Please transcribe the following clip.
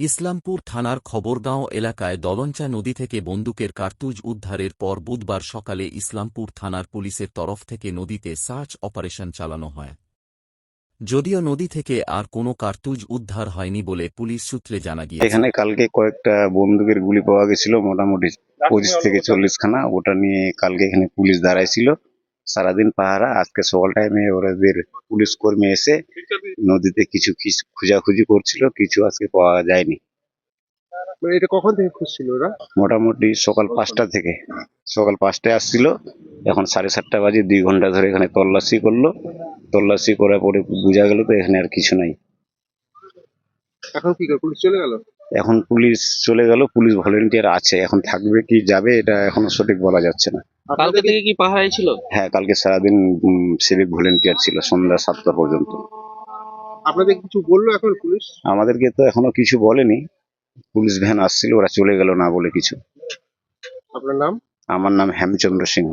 ইসলামপুর থানার খবরগাঁও এলাকায় দলঞ্চা নদী থেকে বন্দুকের কার্তুজ উদ্ধারের পর বুধবার সকালে ইসলামপুর থানার পুলিশের তরফ থেকে নদীতে সার্চ অপারেশন চালানো হয়। যদিও নদী থেকে আর কোনো কার্তুজ উদ্ধার হয়নি বলে পুলিশ সূত্রে জানা গিয়েছে। এখানে কালকে কয়েকটা বন্দুকের গুলি পাওয়া গেছিল, মোটামুটি পঁচিশ থেকে চল্লিশ খানা ওটা নিয়ে কালকে এখানে পুলিশ দাঁড়াইছিল। সারাদিন পাহারা, আজকে সকাল টাইমে ওদের পুলিশ কর্মী এসে নদীতে কিছু কিছু খোঁজাখুঁজি করছিল কিছু আজকে পাওয়া যায়নি। মানে এটা কখন থেকে খুঁজছিল ওরা? মোটামুটি সকাল পাঁচটা থেকে। সকাল পাঁচটায় আসছিল এখন সাড়ে সাতটা বাজে দুই ঘণ্টা ধরে এখানে তল্লাশি করল। তল্লাশি করার পরে বোঝা গেল তো এখানে আর কিছু নাই। এখন কি পুলিশ চলে গেল? এখন পুলিশ চলে গেল পুলিশ ভলেন্টিয়ার আছে এখন থাকবে কি যাবে এটা এখনও সঠিক বলা যাচ্ছে না। কালকে থেকে কি পাহারায় ছিল? হ্যাঁ কালকে সারাদিন সিভিক ভলেন্টিয়ার ছিল সন্ধ্যা সাতটা পর্যন্ত। আপনাদের কিছু বলল এখন পুলিশ? আমাদেরকে তো এখনও কিছু বলেনি। পুলিশ ভ্যান আসছিল ওরা চলে গেল না বলে কিছু। আপনার নাম? আমার নাম হেমচন্দ্র সিংহ।